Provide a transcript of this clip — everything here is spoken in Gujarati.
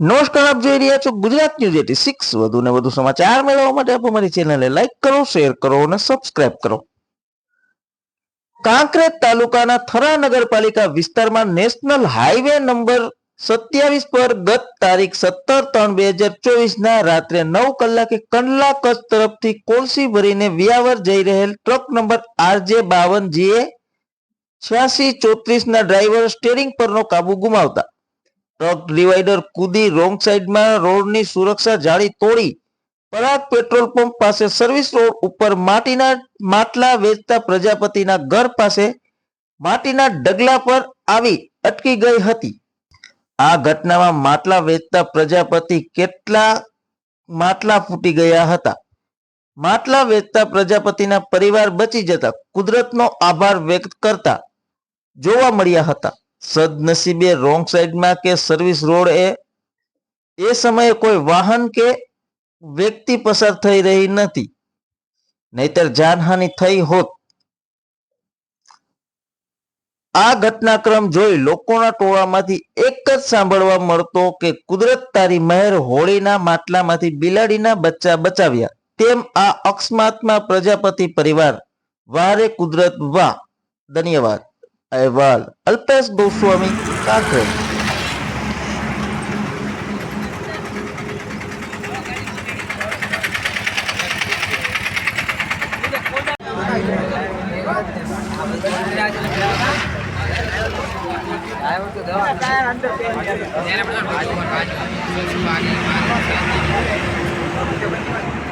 નમસ્કાર આપ જોઈ રહ્યા છો ગુજરાત ન્યૂઝ એટી સિક્સ વધુ ને વધુ સમાચાર મેળવવા માટે આપ અમારી ચેનલને લાઈક કરો શેર કરો અને સબસ્ક્રાઇબ કરો. કાંકરેજ તાલુકાના થરા નગરપાલિકા વિસ્તારમાં નેશનલ હાઈવે નંબર સત્યાવીસ પર ગત તારીખ સત્તર ત્રણ બે હજાર ચોવીસ ના રાત્રે નવ કલાકે કંડલા કચ્છ તરફથી કોલસી ભરીને વિયાવર જઈ રહેલ ટ્રક નંબર આરજે બાવન જીએ છ્યાસી ચોત્રીસ ના ડ્રાઈવર સ્ટેરિંગ પરનો કાબુ ગુમાવતા. ટ્રક ડિવાઈડર કૂદી રોંગ સાઈડમાં રોડની સુરક્ષા જાળી તોડી. પરાગ પેટ્રોલ પંપ પાસે સર્વિસ રોડ ઉપર માટીના માટલા વેચતા પ્રજાપતિના ઘર પાસે માટીના ડગલા પર આવી અટકી ગઈ હતી. આ ઘટનામાં માટલા વેચતા પ્રજાપતિ કેટલા માટલા ફૂટી ગયા હતા? માટલા વેચતા પ્રજાપતિના પરિવાર બચી જતા કુદરતનો આભાર વ્યક્ત કરતા જોવા મળ્યા હતા. સદનસીબે રોંગ સાઈડમાં કે સર્વિસ રોડ એ એ સમયે કોઈ વાહન કે વ્યક્તિ પસાર થઈ રહી નથી. નહીતર જાનહાનિ થઈ હોત. આ ઘટનાક્રમ જોઈ લોકોના ટોળામાંથી એક જ સાંભળવા મળતો કે કુદરત તારી મહેર હોળીના માટલામાંથી બિલાડીના બચ્ચા બચાવ્યા. તેમ આ અકસ્માતમાં પ્રજાપતિ પરિવાર, વારે કુદરત વાહ, ધન્યવાદ. અહેવાલ અલ્પેશ ગોસ્વામી કાંકરેજ મને